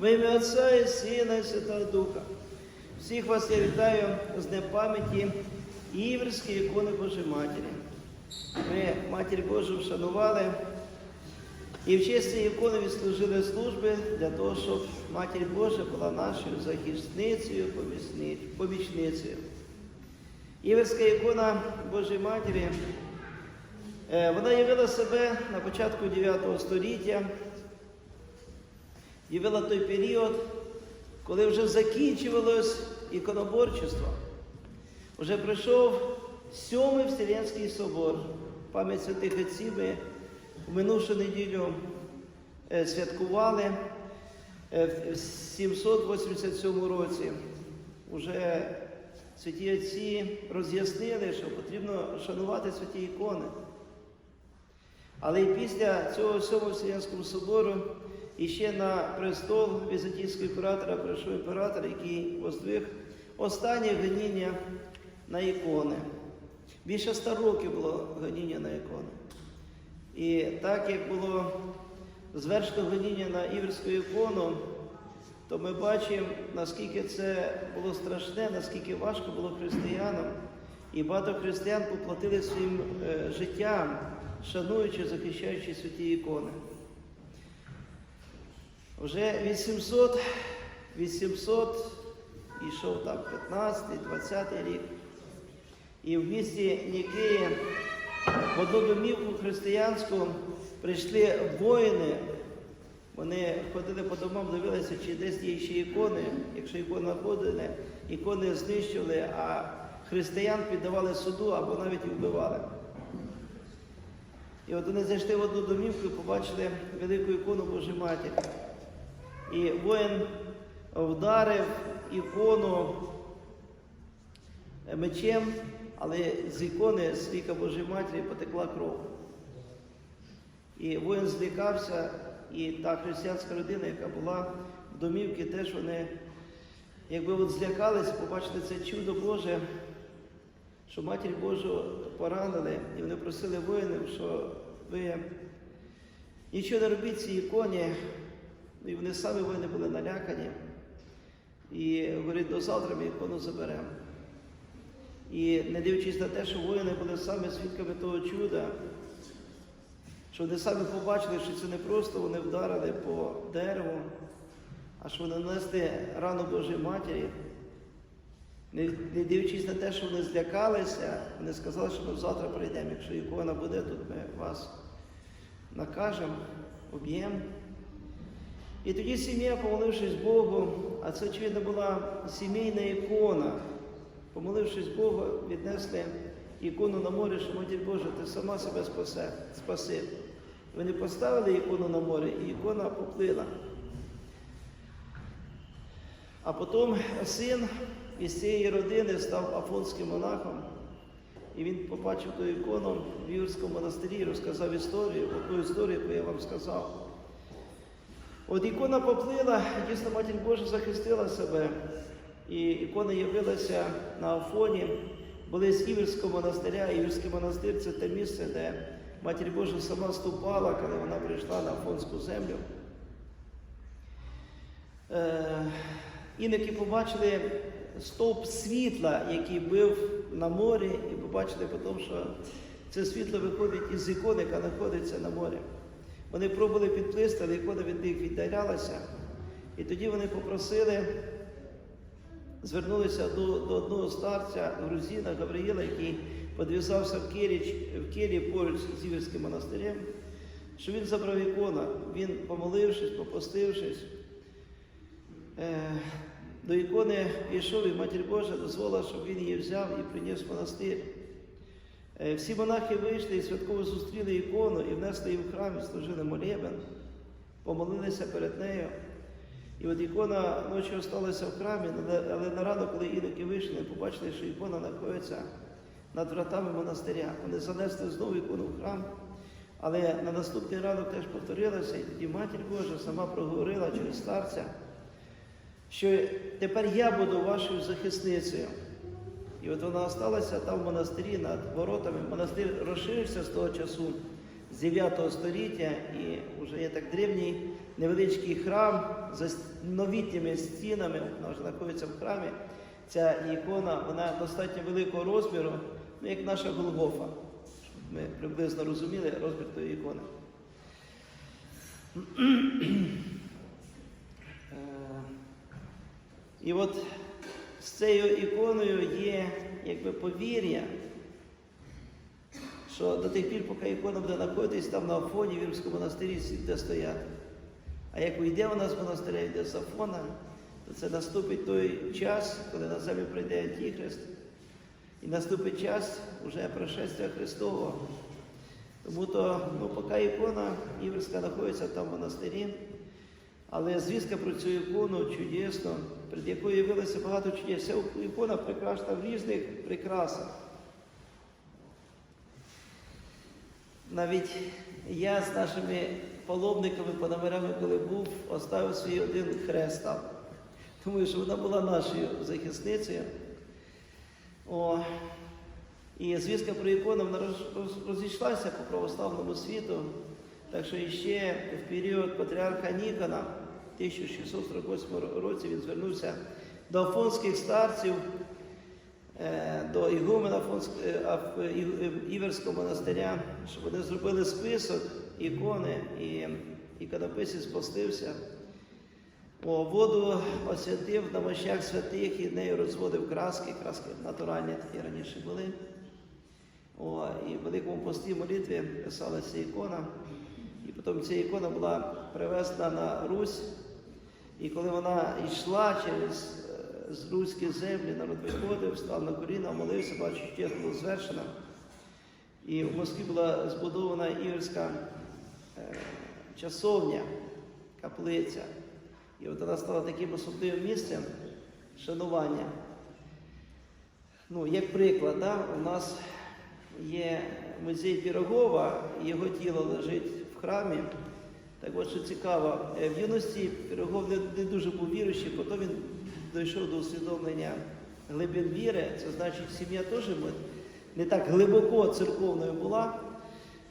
В ім'я Отця і Сина і Святого Духа. Всіх вас я вітаю з Днем пам'яті Іверської ікони Божої Матері. Ми Матір Божу вшанували і в честь цієї ікони відслужили служби для того, щоб Матір Божа була нашою захисницею, помічницею. Іверська ікона Божої Матері, е, вона явила себе на початку 9 століття, явила той період, коли вже закінчувалось іконоборчество. Вже пройшов сьомий Вселенський собор, пам'ять святих отців ми в минувшу неділю е, святкували е, в 787 році. Уже святі отці роз'яснили, що потрібно шанувати святі ікони. Але і після цього сьомого Вселенського собору іще на престол візантійського імператора прийшов імператор, який воздвиг останнє гоніння на ікони. Більше ста років було гоніння на ікони. І так як було звершено гоніння на іверську ікону, то ми бачимо, наскільки це було страшне, наскільки важко було християнам. І багато християн поплатили своїм е, життям, шануючи, захищаючи святі ікони. Вже 800, 800 ішов там 15, 20 рік. І в місті Нікеї в одну домівку християнську прийшли воїни. Вони ходили по домам, дивилися, чи десь є ще ікони. Якщо ікони знаходили, ікони знищували, а християн піддавали суду або навіть вбивали. І от вони зайшли в одну домівку і побачили велику ікону Божої Матері. І воїн вдарив ікону мечем, але з ікони з віка Божої Матері потекла кров. І воїн злякався, і та християнська родина, яка була в домівці, теж вони, якби от злякалися, побачили це чудо Боже, що Матір Божу поранили, і вони просили воїнів, що ви нічого не робіть цій іконі. І вони самі воїни були налякані. І говорить, до завтра ми ікону заберемо. І не дивлячись на те, що воїни були самі свідками того чуда, що вони самі побачили, що це не просто вони вдарили по дереву, а що вони нанесли рану Божої Матері. Не, не дивлячись на те, що вони злякалися, вони сказали, що ми завтра прийдемо. Якщо ікона буде, тут ми вас накажемо, об'ємо. І тоді сім'я, помолившись Богу, а це, очевидно, була сімейна ікона, помолившись Богу, віднесли ікону на море, що Матір Божа, ти сама себе спасе, спаси. Вони поставили ікону на море, і ікона поплила. А потім син із цієї родини став афонським монахом, і він побачив ту ікону в Юрському монастирі розказав історію, одну історію, яку я вам сказав. От ікона поплила, дійсно Матір Божа захистила себе. І ікона явилася на Афоні, були з Іверського монастиря. Іверський монастир це те місце, де Матір Божа сама ступала, коли вона прийшла на Афонську землю. Е, Іники побачили стовп світла, який бив на морі, і побачили потім, що це світло виходить із ікони, яка знаходиться на морі. Вони пробували підплисти, але ікона від них віддалялася. І тоді вони попросили, звернулися до, до одного старця Грузіна Гавриїла, який підв'язався в Кирі, в Кирі поруч з Іверським монастирем, що він забрав ікону. Він, помолившись, попостившись, е, до ікони пішов, і Матір Божа дозволила, щоб він її взяв і приніс в монастир. Е, Всі монахи вийшли і святково зустріли ікону і внесли її в храм, і служили молебен, помолилися перед нею. І от ікона ночі залишилася в храмі, але на ранок, коли іники вийшли, побачили, що ікона знаходиться над вратами монастиря. Вони занесли знову ікону в храм, але на наступний ранок теж повторилося, і тоді Матір Божа сама проговорила через старця, що тепер я буду вашою захисницею. І от вона залишилася там в монастирі над воротами. Монастир розширився з того часу, з 9 століття, і вже є так древній невеличкий храм за новітніми стінами, вона вже знаходиться в храмі. Ця ікона, вона достатньо великого розміру, ну як наша Голгофа, щоб ми приблизно розуміли розмір тої ікони. Е, І от з цією іконою є якби повір'я, що до тих пір, поки ікона буде знаходитись там на Афоні, в Вірмському монастирі буде стояти. А як уйде вона з монастиря, йде з Афона, то це наступить той час, коли на землю прийде Антихрист. І наступить час уже пришестя Христового. Тому то, ну, поки ікона Іверська знаходиться там в монастирі, але звістка про цю ікону чудесно, перед якою явилося багато чудес. Ця ікона прикрашена в різних прикрасах. Навіть я з нашими паломниками, пономарями, коли був, оставив свій один хрест там. Тому що вона була нашою захисницею. О, і звістка про ікону вона роз- роз- розійшлася по православному світу. Так що іще в період патріарха Нікона, 1648 році, він звернувся до афонських старців, е, до ігумена е, Іверського монастиря, щоб вони зробили список ікони, і іконописець спостився. О, воду освятив на мощах святих і нею розводив краски, краски натуральні такі раніше були. О, і в Великому пості молитві писалася ікона. І потім ця ікона була привезена на Русь. І коли вона йшла через е, руські землі, народ виходив, став на коліна, молився, бачив, що було звершено. І в Москві була збудована іверська е, часовня, каплиця. І от вона стала таким особливим місцем шанування. Ну, як приклад, да, у нас є музей Пірогова, його тіло лежить в храмі. Так от, що цікаво, е, в юності Пірогов не, не дуже був віруючий, потім він дійшов до усвідомлення глибин віри. Це значить, сім'я теж не так глибоко церковною була.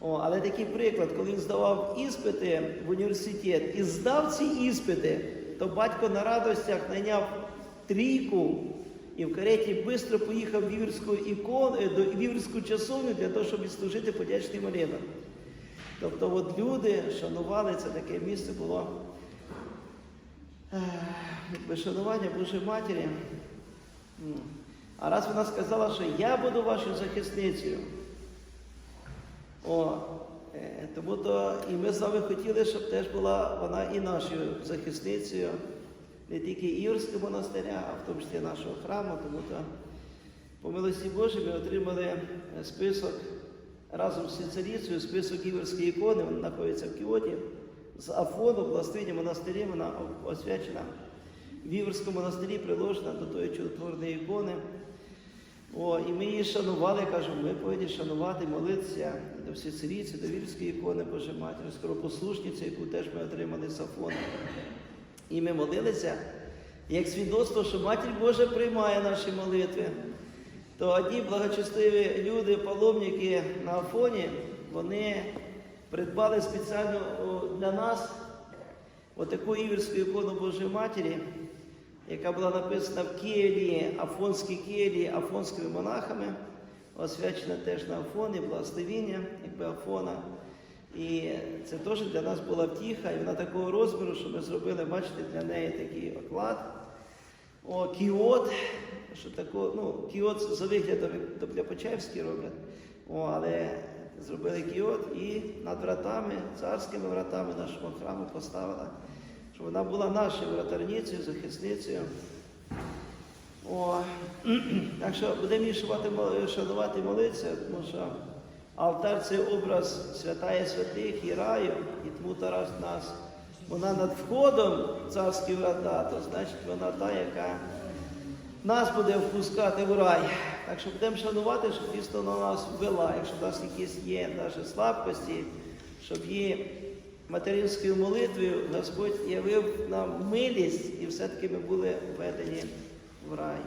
О, але такий приклад, коли він здавав іспити в університет і здав ці іспити, то батько на радостях найняв трійку і в кареті швидко поїхав в Віверську ікон, е, до Віверську часовню для того, щоб відслужити подячний молебен. Тобто от люди шанували це таке місце було якби шанування Божої Матері. А раз вона сказала, що я буду вашою захисницею, о, е, тому то і ми з вами хотіли, щоб теж була вона і нашою захисницею, не тільки Іверського монастиря, а в тому числі нашого храму. Тому то по милості Божій ми отримали е, список разом з царицею, список Іверської ікони, вона знаходиться в Кіоті. З Афону, властині монастирі, вона освячена. В Іверському монастирі приложена до тої чудотворної ікони. О, і ми її шанували, кажемо, ми повинні шанувати, молитися до всецаріці, до вірської ікони Божої Матері, скоропослушниці, яку теж ми отримали з Афона. І ми молилися як свідоцтво, що Матір Божа приймає наші молитви. То одні благочестиві люди, паломники на Афоні, вони придбали спеціально для нас отаку іверську ікону Божої Матері, яка була написана в Києві, Афонській Києві, афонськими монахами, освячена теж на Афоні, благословіння, якби Афона. І це теж для нас була втіха, і вона такого розміру, що ми зробили, бачите, для неї такий оклад. О, кіот, що тако, ну, кіот за виглядом як то роблять. О, але зробили кіот і над вратами, царськими вратами нашого храму поставила, щоб вона була нашою вратарницею, захисницею. О, так що будемо її шанувати, мол- шанувати молитися, тому що алтар це образ святая святих і раю, і тому Тарас нас. Вона над входом царські врата, то значить вона та, яка нас буде впускати в рай. Так що будемо шанувати, щоб дійсно на нас ввела, якщо в нас якісь є навіть слабкості, щоб її материнською молитвою Господь явив нам милість і все-таки ми були введені в рай.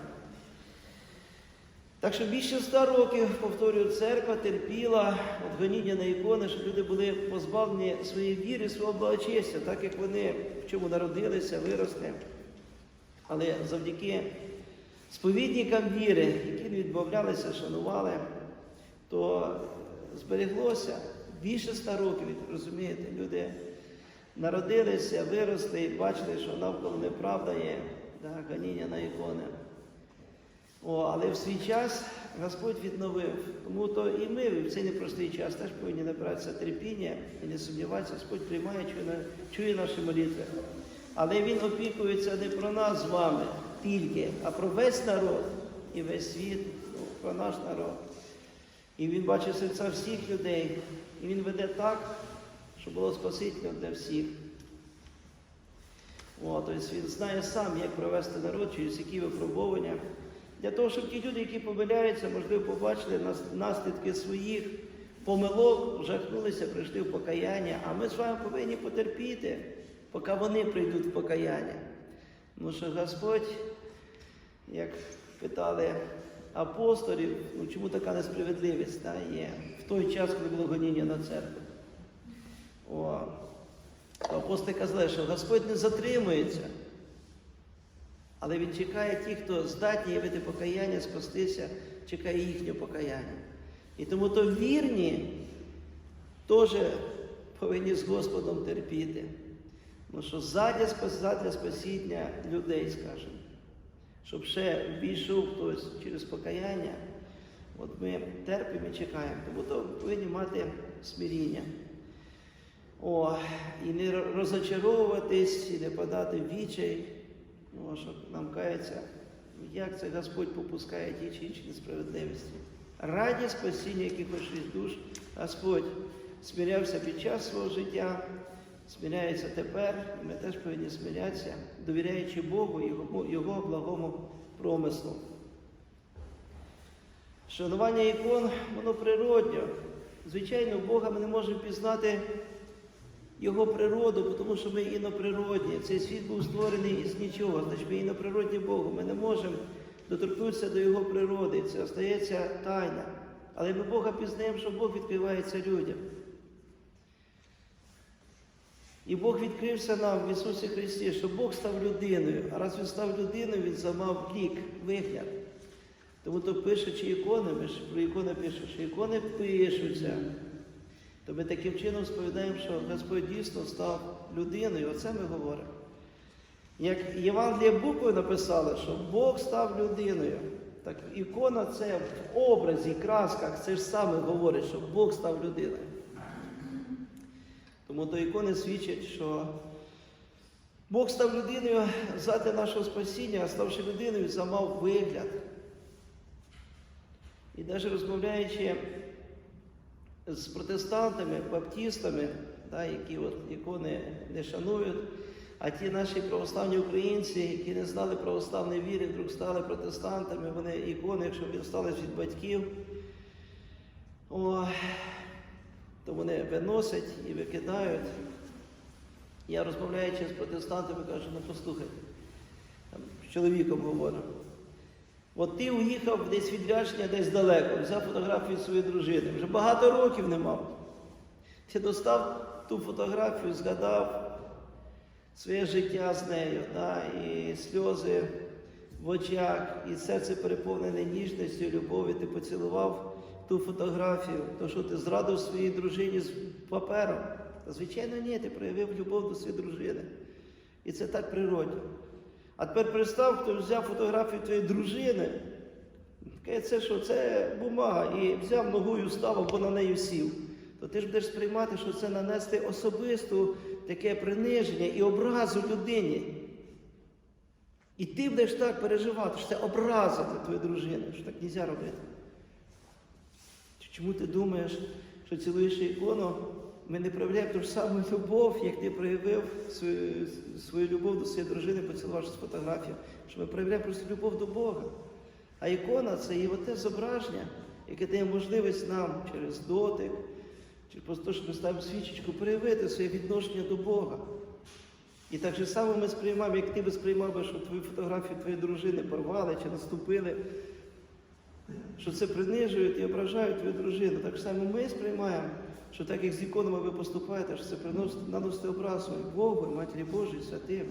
Так що більше ста років, повторюю, церква терпіла гоніння на ікони, щоб люди були позбавлені своєї віри, свого благочестя, так як вони в чому народилися, виросли. Але завдяки сповідникам віри, які відмовлялися, шанували, то збереглося більше ста років, розумієте, люди народилися, виросли і бачили, що навколо неправда є, да, гоніння на ікони. О, але в свій час Господь відновив. Тому то і ми в цей непростий час теж повинні набиратися терпіння і не сумніватися, Господь приймає, чує, чує наші молитви. Але Він опікується не про нас з вами тільки, а про весь народ і весь світ, ну, про наш народ. І Він бачить серця всіх людей. І Він веде так, щоб було спасительно для всіх. О, тобто він знає сам, як провести народ, через які випробування. Для того, щоб ті люди, які помиляються, можливо, побачили наслідки своїх помилок, жахнулися, прийшли в покаяння. А ми з вами повинні потерпіти, поки вони прийдуть в покаяння. Тому що Господь, як питали апостолів, ну чому така несправедливість та, є в той час, коли було гоніння на церкву. О, то апостоли казали, що Господь не затримується, але Він чекає тих, хто здатні явити покаяння, спастися, чекає їхнє покаяння. І тому то вірні теж повинні з Господом терпіти. Ну що задля, задля спасіння людей, скажімо, щоб ще війшов хтось через покаяння, от ми терпимо і чекаємо. Тому то повинні мати смиріння. О, і не розочаровуватись, і не подати в відчай, ну, щоб нам кається, як це Господь попускає ті чи інші несправедливості. Раді спасіння якихось душ Господь смирявся під час свого життя, смиряється тепер, і ми теж повинні смирятися, довіряючи Богу і Його, Його благому промислу. Шанування ікон, воно природньо. Звичайно, Бога ми не можемо пізнати його природу, тому що ми іноприродні. Цей світ був створений із нічого, значить ми іноприродні Богу. Ми не можемо доторкнутися до Його природи. Це остається тайна. Але ми Бога пізнаємо, що Бог відкривається людям. І Бог відкрився нам в Ісусі Христі, що Бог став людиною. А раз Він став людиною, Він замав лік, вигляд. Тому то пишучи ікони, ми ж про ікони пишемо, що ікони пишуться. То ми таким чином сповідаємо, що Господь дійсно став людиною. Оце ми говоримо. Як Євангелія букви написали, що Бог став людиною. Так ікона це в образі, красках, це ж саме говорить, що Бог став людиною. Тому то ікони свідчать, що Бог став людиною задля нашого спасіння, а ставши людиною, замав вигляд. І навіть розмовляючи з протестантами, баптистами, да, які от ікони не шанують, а ті наші православні українці, які не знали православної віри, вдруг стали протестантами, вони ікони, якщо стали від батьків, о, то вони виносять і викидають. Я розмовляючи з протестантами, кажу, ну послухайте, там, з чоловіком говорю. От ти уїхав десь від відрядження, десь далеко, взяв фотографію своєї дружини, вже багато років не мав. Ти достав ту фотографію, згадав своє життя з нею, да, і сльози в очах, і серце переповнене ніжністю, любов'ю, ти поцілував ту фотографію, то що ти зрадив своїй дружині з папером. Та, звичайно, ні, ти проявив любов до своєї дружини. І це так природно. А тепер представ, хто взяв фотографію твоєї дружини, каже, це що, це бумага, і взяв ногою став або на неї сів. То ти ж будеш сприймати, що це нанести особисту таке приниження і образу людині. І ти будеш так переживати, що це образа для твоєї дружини, що так не можна робити. Чому ти думаєш, що цілуєш ікону, ми не проявляємо ту ж саму любов, як ти проявив свою, свою любов до своєї дружини, поцілувавши з фотографію, що ми проявляємо просто любов до Бога. А ікона це є те зображення, яке дає можливість нам через дотик, чи просто те, що ми ставимо свічечку, проявити своє відношення до Бога. І так же само ми сприймаємо, як ти би сприймав що твою фотографію твоєї дружини порвали чи наступили. Що це принижують і ображають твою дружину. Так само ми сприймаємо, що так як з іконами ви поступаєте, що це приносить, наносите образу і Богу, і Матері Божій, і святим.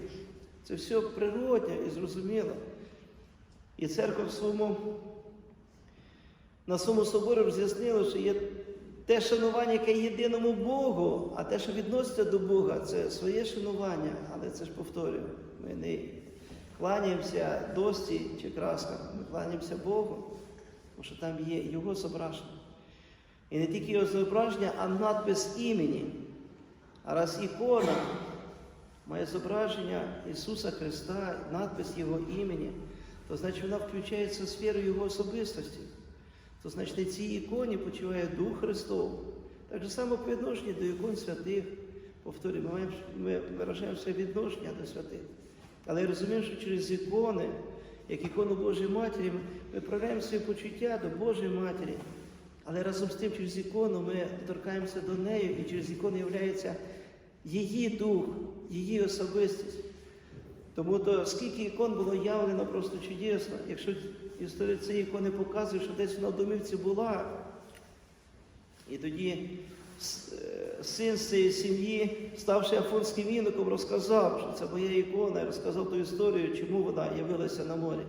Це все природне і зрозуміло. І церква в своєму, на своєму соборі роз'яснила, що є те шанування, яке єдиному Богу, а те, що відноситься до Бога, це своє шанування, але це ж повторюю. Ми не кланяємося досі чи краскам, ми кланяємося Богу, тому що там є Його зображення. І не тільки його зображення, а надпис імені. А раз ікона має зображення Ісуса Христа, надпис Його імені, то значить вона включається в сферу Його особистості. То значить на цій іконі почуває Дух Христов. Так же само по відношенню до ікон святих. Повторюю, ми, виражаємо своє відношення до святих. Але розуміємо, що через ікони, як ікону Божої Матері, ми проявляємо своє почуття до Божої Матері. Але разом з тим, через ікону ми торкаємося до неї, і через ікону являється її дух, її особистість. Тому то скільки ікон було явлено просто чудесно, якщо історія цієї ікони показує, що десь вона в домівці була, і тоді син з цієї сім'ї, ставши афонським іноком, розказав, що це моя ікона, і розказав ту історію, чому вона явилася на морі.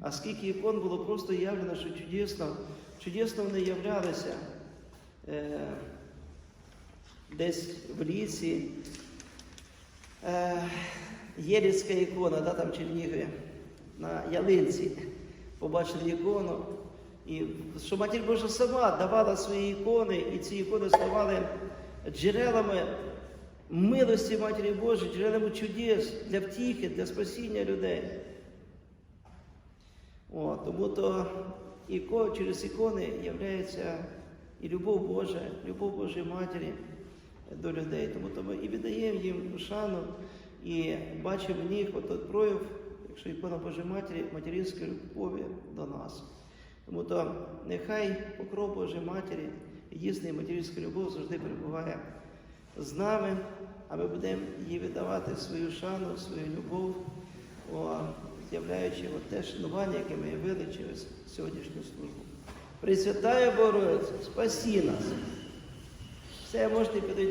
А скільки ікон було просто явлено, що чудесно, чудесно вони являлися е, десь в лісі. Е, Єліцька ікона, да, там Чернігові, на ялинці. Побачили ікону. І що Матір Божа сама давала свої ікони, і ці ікони ставали джерелами милості Матері Божої, джерелами чудес для втіхи, для спасіння людей. Тому то іко, через ікони являється і любов Божа, любов Божої Матері до людей. Тому то ми і віддаємо їм шану, і бачимо в них от прояв, якщо ікона Божої Матері, материнської любові до нас. Тому то нехай покров Божої Матері, дійсна материнська любов завжди перебуває з нами, а ми будемо їй віддавати свою шану, свою любов, о, з'являючи от те шанування, яке ми явили через сьогоднішню службу. Пресвятая Богородиця, спасі нас. Все можете підійти.